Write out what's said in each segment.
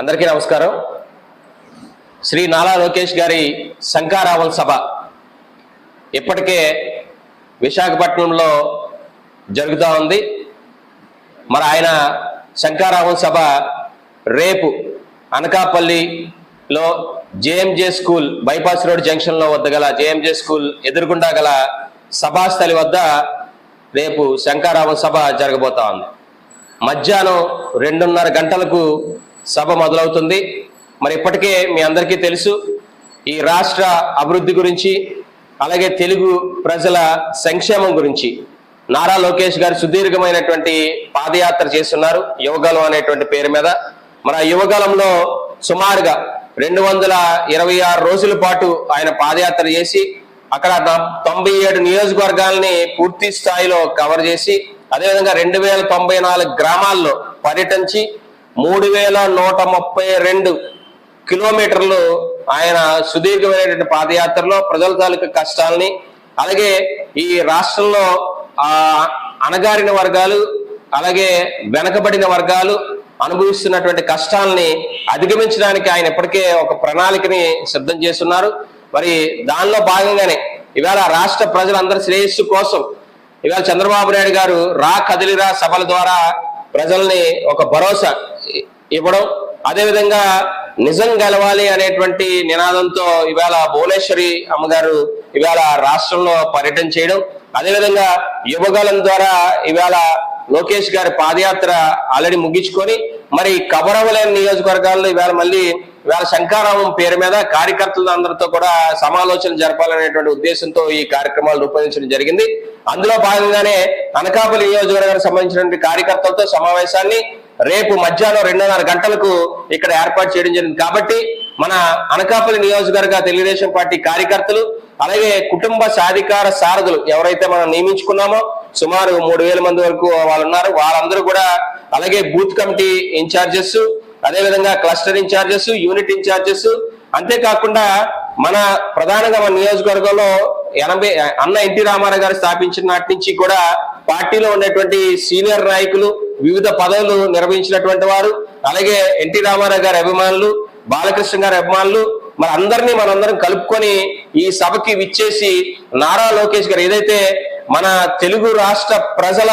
అందరికీ నమస్కారం. శ్రీ నాలా లోకేష్ గారి శంకారావల్ సభ ఇప్పటికే విశాఖపట్నంలో జరుగుతూ ఉంది. మరి ఆయన శంకారావల్ సభ రేపు అనకాపల్లిలో జేఎంజే స్కూల్ బైపాస్ రోడ్ జంక్షన్లో వద్ద గల జేఎంజే స్కూల్ ఎదురుగుండా గల సభాస్థలి వద్ద రేపు శంకారావం సభ జరగబోతా ఉంది. మధ్యాహ్నం రెండున్నర గంటలకు సభ మొదలవుతుంది. మరి ఇప్పటికే మీ అందరికీ తెలుసు ఈ రాష్ట్ర అభివృద్ధి గురించి అలాగే తెలుగు ప్రజల సంక్షేమం గురించి. నారా లోకేష్ గారు సుదీర్ఘమైనటువంటి పాదయాత్ర చేస్తున్నారు యువగలం అనేటువంటి పేరు మీద. మరి ఆ యువగలంలో సుమారుగా రెండు వందల ఇరవై ఆరు రోజుల పాటు ఆయన పాదయాత్ర చేసి అక్కడ తొంభై ఏడు నియోజకవర్గాల్ని పూర్తి స్థాయిలో కవర్ చేసి అదేవిధంగా రెండు వేల తొంభై నాలుగు గ్రామాల్లో పర్యటించి మూడు వేల నూట ముప్పై రెండు కిలోమీటర్లు ఆయన సుదీర్ఘమైనటువంటి పాదయాత్రలో ప్రజల తాలూకు కష్టాలని అలాగే ఈ రాష్ట్రంలో ఆ అణగారిన వర్గాలు అలాగే వెనకబడిన వర్గాలు అనుభవిస్తున్నటువంటి కష్టాలని అధిగమించడానికి ఆయన ఇప్పటికే ఒక ప్రణాళికని సిద్ధం చేస్తున్నారు. మరి దానిలో భాగంగానే ఇవాళ రాష్ట్ర ప్రజలందరి శ్రేయస్సు కోసం ఇవాళ చంద్రబాబు నాయుడు గారు రా కదిలిరా సభల ద్వారా ప్రజల్ని ఒక భరోసా ఇవ్వడం. అదేవిధంగా నిజం గెలవాలి అనేటువంటి నినాదంతో ఇవాళ భువనేశ్వరి అమ్మగారు ఇవాళ రాష్ట్రంలో పర్యటన చేయడం. అదేవిధంగా యువగలం ద్వారా ఇవాళ లోకేష్ గారి పాదయాత్ర ఆల్రెడీ ముగించుకొని మరి కబరవలేని నియోజకవర్గాల్లో ఇవాళ మళ్ళీ ఇవాళ శంకారామం పేరు మీద కార్యకర్తల అందరితో కూడా సమాలోచన జరపాలనేటువంటి ఉద్దేశంతో ఈ కార్యక్రమాలు రూపొందించడం జరిగింది. అందులో భాగంగానే అనకాపల్లి నియోజకవర్గానికి సంబంధించినటువంటి కార్యకర్తలతో సమావేశాన్ని రేపు మధ్యాహ్నం రెండున్నర గంటలకు ఇక్కడ ఏర్పాటు చేయడం జరిగింది. కాబట్టి మన అనకాపల్లి నియోజకవర్గ తెలుగుదేశం పార్టీ కార్యకర్తలు అలాగే కుటుంబ సాధికార సారథులు ఎవరైతే మనం నియమించుకున్నామో సుమారు మూడు వేల మంది వరకు వాళ్ళు ఉన్నారు. వాళ్ళందరూ కూడా అలాగే బూత్ కమిటీ ఇన్ఛార్జెస్ అదేవిధంగా క్లస్టర్ ఇన్ఛార్జెస్ యూనిట్ ఇన్ఛార్జెస్. అంతేకాకుండా మన ప్రధానంగా మన నియోజకవర్గంలో ఎనభై అన్న ఎన్టీ రామారావు గారు స్థాపించిన నాటి నుంచి కూడా పార్టీలో ఉన్నటువంటి సీనియర్ నాయకులు వివిధ పదవులు నిర్వహించినటువంటి వారు అలాగే ఎన్టీ రామారావు గారి అభిమానులు బాలకృష్ణ గారి అభిమానులు మరి అందరినీ మనందరం కలుపుకొని ఈ సభకి విచ్చేసి నారా లోకేష్ గారు ఏదైతే మన తెలుగు రాష్ట్ర ప్రజల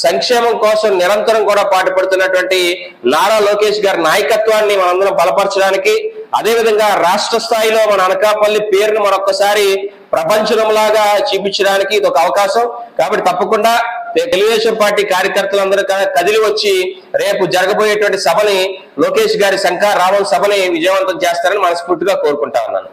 సంక్షేమం కోసం నిరంతరం కూడా పాటుపడుతున్నటువంటి నారా లోకేష్ గారి నాయకత్వాన్ని మనందరం బలపరచడానికి అదేవిధంగా రాష్ట్ర స్థాయిలో మన అనకాపల్లి పేరును మరొకసారి ప్రపంచంలాగా చూపించడానికి ఇది ఒక అవకాశం. కాబట్టి తప్పకుండా తెలుగుదేశం పార్టీ కార్యకర్తలందరూ కదిలి వచ్చి రేపు జరగబోయేటువంటి సభని లోకేష్ గారి శంకర్ రావణ్ సభని విజయవంతం చేస్తారని మనస్ఫూర్తిగా కోరుకుంటా ఉన్నాను.